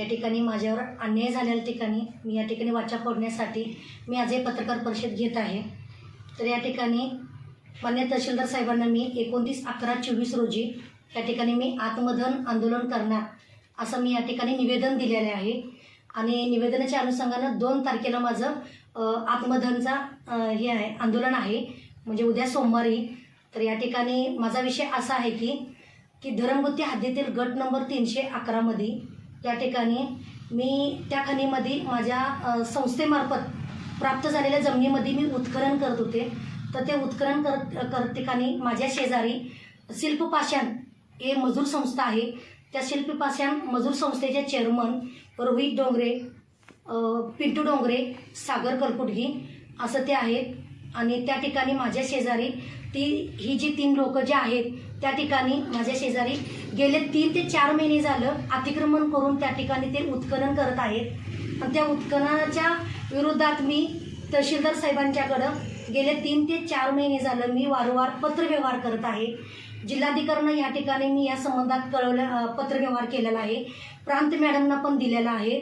या ठिकाणी माझ्यावर अन्याय झालेल्या ठिकाणी मी या ठिकाणी वाचा फोडण्यासाठी मी आज हे पत्रकार परिषद घेत आहे. तर या ठिकाणी मान्य तहसीलदार साहेबांना मी एकोणतीस अकरा चोवीस रोजी या ठिकाणी मी आत्मधन आंदोलन करणार असं मी या ठिकाणी निवेदन दिलेले आहे. आणि निवेदनाच्या अनुषंगानं दोन तारखेला माझं आत्मधनचा हे आहे आंदोलन आहे म्हणजे उद्या सोमवारी. तर या ठिकाणी माझा विषय असा आहे की की धरमगुत्ती हद्दीतील गट नंबर तीनशे अकरामध्ये या ठिकाणी मी त्या खणीमध्ये माझ्या संस्थेमार्फत प्राप्त झालेल्या जमिनीमध्ये मी उत्खनन करत होते. तर ते उत्खनन करत करत ठिकाणी माझ्या शेजारी शिल्पपाषाण हे मजूर संस्था आहे. त्या शिल्पपाषाण मजूर संस्थेचे चेअरमन रोहित डोंगरे पिंटू डोंगरे सागर कलकुटगी असं ते आहेत. आणि त्या ठिकाणी माझ्या शेजारी ती ही जी तीन लोकं जे आहेत त्या ठिकाणी माझ्या शेजारी गेले तीन ते चार महिने झालं अतिक्रमण करून त्या ठिकाणी ते उत्खनन करत आहेत. आणि त्या उत्खननाच्या विरोधात मी तहसीलदार साहेबांच्याकडं गेले तीन ते चार महिने झालं मी वारंवार पत्रव्यवहार करत आहे. जिल्हाधिकाऱ्यांना या ठिकाणी मी या संबंधात कळवलं पत्रव्यवहार केलेला आहे. प्रांत मॅडमना पण दिलेला आहे.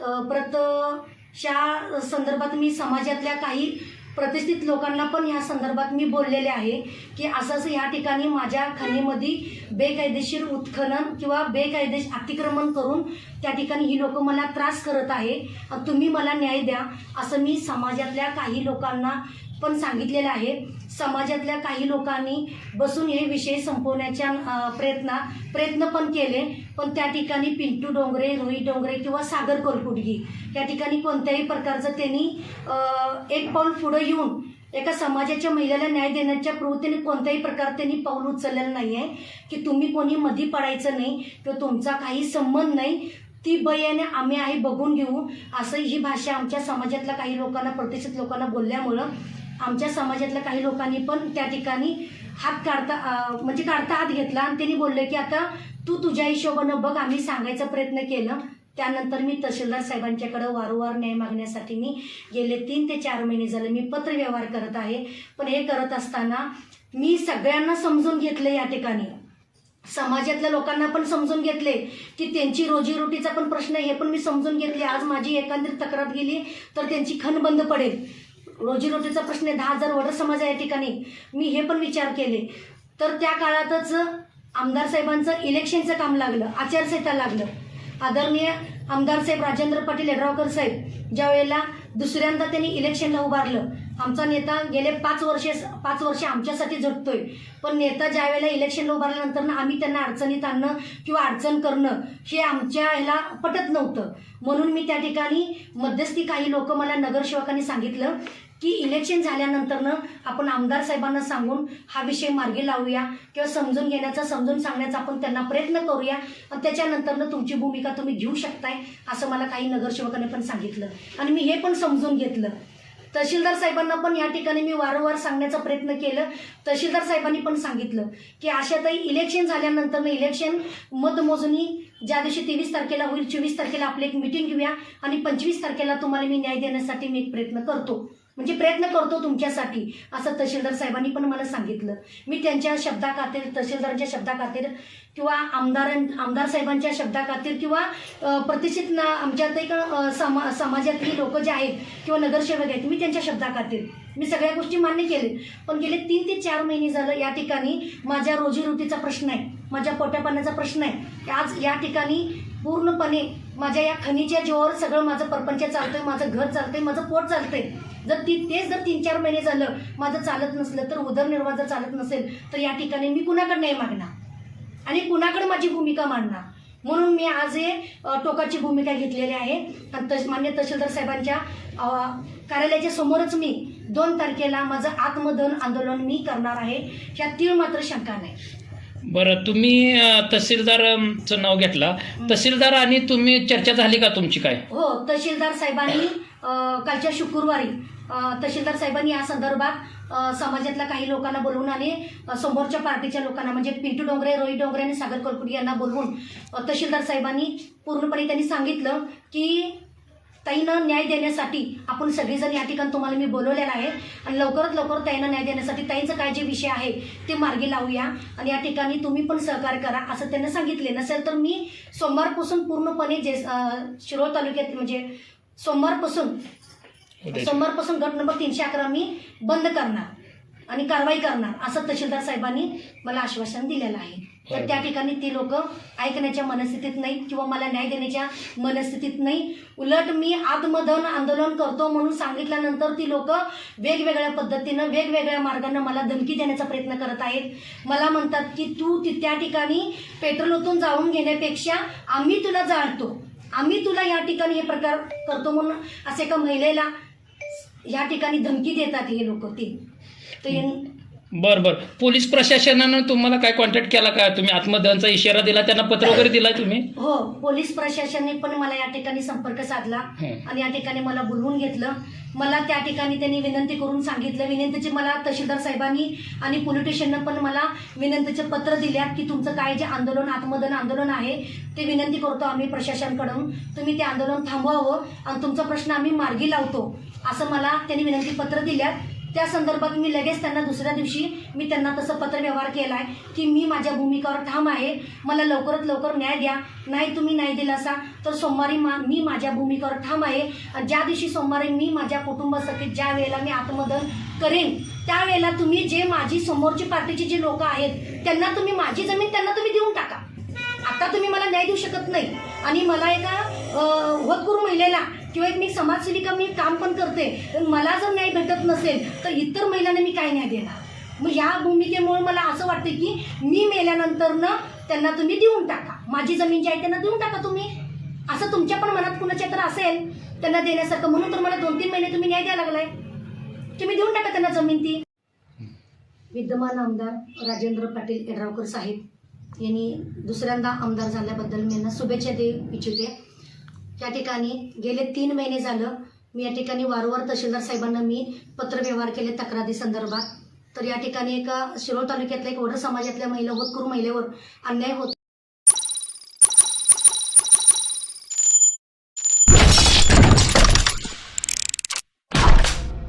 अ, परत संदर्भात मी समाजातल्या काही प्रतिष्ठित लोकांना पण या संदर्भात मी बोललेले आहे की असं असं या ठिकाणी माझ्या खाणीमध्ये बेकायदेशीर उत्खनन किंवा बेकायदेशीर अतिक्रमण करून त्या ठिकाणी ही लोक मला त्रास करत आहे. तुम्ही मला न्याय द्या असं मी समाजातल्या काही लोकांना पण सांगितलेलं आहे. समाजातल्या काही लोकांनी बसून हे विषय संपवण्याच्या प्रयत्न प्रयत्न पण केले. पण त्या ठिकाणी पिंटू डोंगरे रोहित डोंगरे किंवा सागर कोलकुटगी या ठिकाणी कोणत्याही प्रकारचं त्यांनी एक पाऊल पुढं येऊन एका समाजाच्या महिलेला न्याय देण्याच्या प्रवृत्तीने कोणत्याही प्रकार त्यांनी पाऊल उचललेलं नाही आहे की तुम्ही कोणी मधी पडायचं नाही किंवा तुमचा काही संबंध नाही ती बयाने आम्ही आहे बघून घेऊ असं ही भाषा आमच्या समाजातल्या काही लोकांना प्रतिष्ठित लोकांना बोलल्यामुळं आमच्या समाजातल्या काही लोकांनी पण त्या ठिकाणी हात काढता म्हणजे काढता हात घेतला आणि त्यांनी बोलले की आता तू तुझ्या हिशोबानं बघ आम्ही सांगायचा प्रयत्न केलं. त्यानंतर मी तहसीलदार साहेबांच्याकडे वारंवार न्याय मागण्यासाठी मी गेले तीन ते चार महिने झाले. मी पत्रव्यवहार करत आहे. पण हे करत असताना मी सगळ्यांना समजून घेतलं या ठिकाणी. समाजातल्या लोकांना पण समजून घेतले की त्यांची रोजीरोटीचा पण प्रश्न आहे हे पण मी समजून घेतले. आज माझी एकंदरीत तक्रार गेली तर त्यांची खण बंद पडेल. रोजीरोटीचा प्रश्न आहे दहा हजार वडर समाज या ठिकाणी. मी हे पण विचार केले. तर त्या काळातच आमदार साहेबांचं इलेक्शनचं काम लागलं आचारसंहिता लागलं. आदरणीय आमदार साहेब राजेंद्र पाटील यड्रावकर साहेब ज्या वेळेला दुसऱ्यांदा त्यांनी इलेक्शनला उभारलं. आमचा नेता गेले पाच वर्षे पाच वर्षे आमच्यासाठी झटतोय पण नेता ज्या वेळेला इलेक्शनला उभारल्यानंतर ना आम्ही त्यांना अडचणीत आणणं किंवा अडचण करणं हे आमच्या ह्याला पटत नव्हतं. म्हणून मी त्या ठिकाणी मध्यस्थी काही लोक मला नगरसेवकांनी सांगितलं की इलेक्शन झाल्यानंतरनं आपण आमदार साहेबांना सांगून हा विषय मार्गी लावूया किंवा समजून घेण्याचा समजून सांगण्याचा आपण त्यांना प्रयत्न करूया. आणि त्याच्यानंतरनं तुमची भूमिका तुम्ही घेऊ शकताय असं मला काही नगरसेवकाने पण सांगितलं. आणि मी हे पण समजून घेतलं. तहसीलदार साहेबांना पण या ठिकाणी मी वारंवार सांगण्याचा प्रयत्न केलं. तहसीलदार साहेबांनी पण सांगितलं की अशातही इलेक्शन झाल्यानंतर इलेक्शन मतमोजणी ज्या दिवशी तेवीस तारखेला होईल चोवीस तारखेला आपली एक मिटिंग घेऊया. आणि पंचवीस तारखेला तुम्हाला मी न्याय देण्यासाठी मी एक प्रयत्न करतो. म्हणजे प्रयत्न करतो तुमच्यासाठी असं तहसीलदार साहेबांनी पण मला सांगितलं. मी त्यांच्या शब्दाखातीर तहसीलदारांच्या शब्दाखातीर किंवा आमदार आमदार साहेबांच्या शब्दाखातीर किंवा प्रतिष्ठित ना आमच्या एक समा समाजातली लोक जे आहेत किंवा नगरसेवक आहेत मी त्यांच्या शब्दाखातीर. मी सगळ्या गोष्टी मान्य केले पण गेले तीन ते चार महिने झालं या ठिकाणी माझ्या रोजीरोटीचा प्रश्न आहे माझ्या पोट्यापाण्याचा प्रश्न आहे. आज या ठिकाणी पूर्णपणे माझ्या या खनिच्या जीवावर सगळं माझं परपंच चालतंय माझं घर चालतंय माझं पोट चालतंय. जर ती तेच जर तीन चार महिने झालं माझं चालत नसलं तर उदरनिर्वाह जर चालत नसेल तर या ठिकाणी मी कुणाकडे नाही मागणार? आणि कुणाकडे माझी भूमिका मांडणार? म्हणून मी आज हे टोकाची भूमिका घेतलेली आहे. आणि तश मान्य तहसीलदार साहेबांच्या कार्यालयाच्या समोरच मी दोन तारखेला माझं आत्मदहन आंदोलन मी करणार आहे. ह्या तीळ मात्र शंका नाही. बरं तुम्ही अं, तहसीलदारचं नाव घेतला. तहसीलदार आणि तुम्ही चर्चा झाली का तुमची काय? हो तहसीलदार साहेबांनी अ, कालच्या शुक्रवारी अ, तहसीलदार साहेबांनी या संदर्भात अ, समाजातल्या काही लोकांना बोलवून आणि अ, समोरच्या पार्टीच्या लोकांना म्हणजे पिंटू डोंगरे रोहित डोंगरे आणि सागर कोलकुटी यांना बोलवून अ, तहसीलदार साहेबांनी पूर्णपणे त्यांनी सांगितलं की ताईनं न्याय देण्यासाठी आपण सगळेजण या ठिकाणी तुम्हाला मी बोलवलेलं आहे. आणि लवकरात लवकर ताईनं न्याय देण्यासाठी ताईंचं काय जे विषय आहे ते मार्गी लावूया. आणि या ठिकाणी तुम्ही पण सहकार्य करा असं त्यांना सांगितले नसेल तर मी सोमवारपासून पूर्णपणे जे शिरोळ तालुक्यात म्हणजे सोमवारपासून सोमवारपासून गट नंबर तीनशे अकरा मी बंद करणार आणि कारवाई करणार असं तहसीलदार साहेबांनी मला आश्वासन दिलेलं आहे. तर त्या ठिकाणी ती लोक ऐकण्याच्या मनस्थितीत नाही किंवा मला न्याय देण्याच्या मनस्थितीत नाही. उलट मी आत्मधन आंदोलन करतो म्हणून सांगितल्यानंतर ती लोक वेगवेगळ्या पद्धतीनं वेगवेगळ्या मार्गानं मला धमकी देण्याचा प्रयत्न करत आहेत. मला म्हणतात की तू ती त्या ठिकाणी पेट्रोल ओतून जाऊन घेण्यापेक्षा आम्ही तुला जाळतो. आम्ही तुला या ठिकाणी हे प्रकार करतो म्हणून असे एका महिलेला या ठिकाणी धमकी देतात हे लोक ते. तर बर बर. पोलीस प्रशासनानं तुम्हाला काय कॉन्टॅक्ट केला का? तुम्ही आत्मदहनचा इशारा दिला त्यांना पत्र वगैरे दिला तुम्ही? हो पोलीस प्रशासनाने पण मला या ठिकाणी संपर्क साधला हं. आणि या ठिकाणी मला बोलवून घेतलं. मला त्या ठिकाणी त्यांनी विनंती करून सांगितलं. विनंतीची मला तहसीलदार साहेबांनी आणि पोलीस स्टेशननं पण मला विनंतीचे पत्र दिल्यात की तुमचं काय जे आंदोलन आत्मदन आंदोलन आहे ते विनंती करतो आम्ही प्रशासनाकडून. तुम्ही ते आंदोलन थांबवावं आणि तुमचा प्रश्न आम्ही मार्गी लावतो असं मला त्यांनी विनंती पत्र दिल्यात. त्या संदर्भात मी लगेच त्यांना दुसऱ्या दिवशी मी त्यांना तसं पत्रव्यवहार केला आहे की मी माझ्या भूमिकावर ठाम आहे. मला लवकरात लवकर न्याय द्या. नाही तुम्ही नाही दिला असा तर सोमवारी मा मी माझ्या भूमिकावर ठाम आहे. ज्या दिवशी सोमवारी मी माझ्या कुटुंबासाठी ज्या वेळेला मी आत्मदन करेन त्यावेळेला तुम्ही जे माझी समोरची पार्टीची जी लोक आहेत त्यांना तुम्ही माझी जमीन त्यांना तुम्ही देऊन टाका. आता तुम्ही मला न्याय देऊ शकत नाही. आणि मला एका वधगुरु महिलेला किंवा एक मी समाजसेविका मी काम पण करते तर मला जर न्याय भेटत नसेल तर इतर महिलांना मी काय न्याय देणार? मग ह्या भूमिकेमुळे मला असं वाटतं की मी मेल्यानंतरनं त्यांना तुम्ही देऊन टाका. माझी जमीन जी आहे त्यांना देऊन टाका तुम्ही. असं तुमच्या पण मनात कुणाच्या तर असेल त्यांना देण्यासारखं. म्हणून तर मला दोन तीन महिने तुम्ही न्याय द्यायला लागलाय. तुम्ही देऊन टाका त्यांना जमीन ती. विद्यमान आमदार राजेंद्र पाटील येड्रावकर साहेब यांनी दुसऱ्यांदा आमदार झाल्याबद्दल मी यांना शुभेच्छा दे इच्छिते. या ठिकाणी गेले तीन महिने झालं. मी या ठिकाणी वारंवार तहसीलदार साहेबांना मी पत्रव्यवहार केले तक्रारी संदर्भात. तर या ठिकाणी एका शिरोळ तालुक्यातल्या एक वडर समाजातल्या महिला होतकूर महिलेवर अन्याय होत